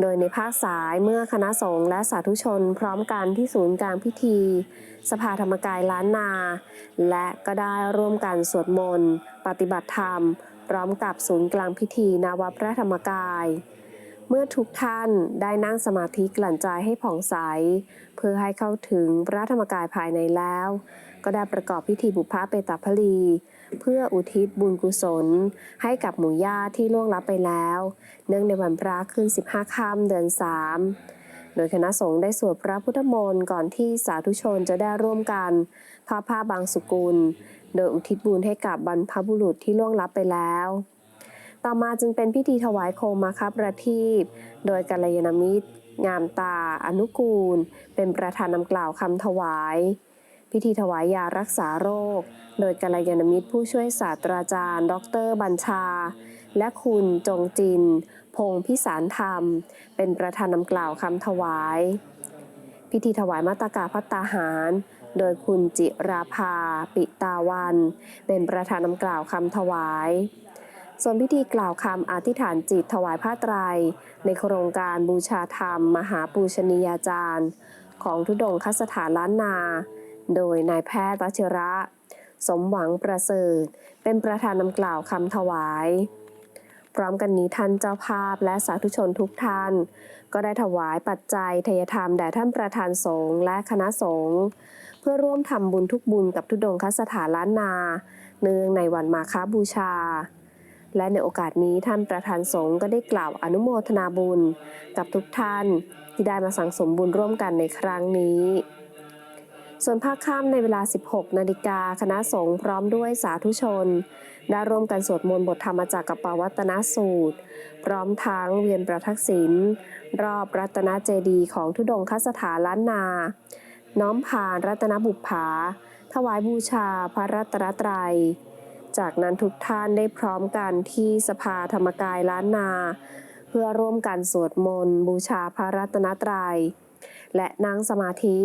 โดยในภาคสายเมื่อคณะสงฆ์และสาธุชนพร้อมกันที่ศูนย์กลางพิธี สภาธรรมกายล้านนา และก็ได้ร่วมกันสวดมนต์ ปฏิบัติธรรม พร้อมกับศูนย์กลางพิธีนาวพระธรรมกาย เมื่อทุกท่านได้นั่งสมาธิกลั่นใจให้ผ่องใส เพื่อให้เข้าถึงพระธรรมกายภายในแล้ว ก็ได้ประกอบพิธีบุพเพเปตาพลี เพื่ออุทิศบุญกุศล ให้กับหมู่ญาติที่ล่วงลับไปแล้ว เนื่องในวันพระขึ้น 15ค่ำเดือน 3 โดยคณะสงฆ์ได้สวดพระพุทธมนต์ก่อนที่สาธุชนจะได้ร่วมกันทอดผ้าบางสุกุล โดยอุทิศบุญให้กับบรรพบุรุษที่ล่วงลับไปแล้ว ต่อมาจึงเป็นพิธีถวายโคมมาคับประทีปโดยกัลยาณมิตร งามตา อนุกูล เป็นประธานนำกล่าวคำถวาย พิธีถวายยารักษาโรค โดยกัลยาณมิตรผู้ช่วยศาสตราจารย์ ดร บัญชา และคุณจงจิน พงศ์พิสารธรรม เป็นประธานนำกล่าวคำถวาย พิธีถวายมาตากาพัตตาหาร โดยคุณจิราภา ปิตาวัน เป็นประธานนำกล่าวคำถวาย ส่วนพิธีกล่าวคำอธิษฐานจิตถวายผ้าไตร ในโครงการบูชาธรรม มหาปูชนียาจารย์ ของทุดงคสถานล้านนา โดยนายแพทย์วชิระ สมหวังประเสริฐ เป็นประธานนำกล่าวคำถวาย พร้อมกันนี้ท่านเจ้าภาพและสาธุชนทุกท่าน ก็ได้ถวายปัจจัยทยธรรมแด่ท่านประธานสงฆ์และคณะสงฆ์เพื่อร่วมทำบุญทุกบุญกับทุดงคสถานล้านนา เนื่องในวันมาฆบูชา และในโอกาสนี้ท่านประธานสงฆ์ก็ได้กล่าวอนุโมทนาบุญ กับทุกท่านที่ได้มาสังสมบุญร่วมกันในครั้งนี้ ส่วนภาคค่ำในเวลา 16 นาฬิกาคณะสงฆ์พร้อมด้วยสาธุชน ได้ร่วมกันสวดมนต์บทธรรมจากกัปปวัตนสูตร พร้อมทั้งเวียนประทักษิณรอบรัตนเจดีย์ของทุดงคสถานล้านนา น้อมผ่านรัตนบุปผาถวายบูชาพระรัตนตรัย จากนั้นทุกท่านได้พร้อมกันที่สภาธรรมกายล้านนา เพื่อร่วมกันสวดมนต์บูชาพระรัตนตรัย และนั่งสมาธิ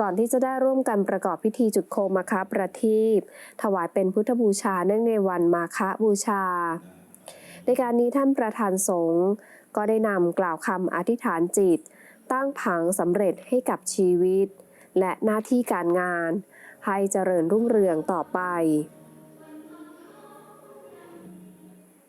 ก่อนที่จะได้ร่วมกันประกอบพิธีจุดโคมคาประทีปถวายเป็นพุทธบูชาเนื่องในวันมาฆบูชา ในการนี้ท่านประธานสงฆ์ก็ได้นำกล่าวคำอธิษฐานจิต ตั้งผังสำเร็จให้กับชีวิต และหน้าที่การงานให้เจริญรุ่งเรืองต่อไป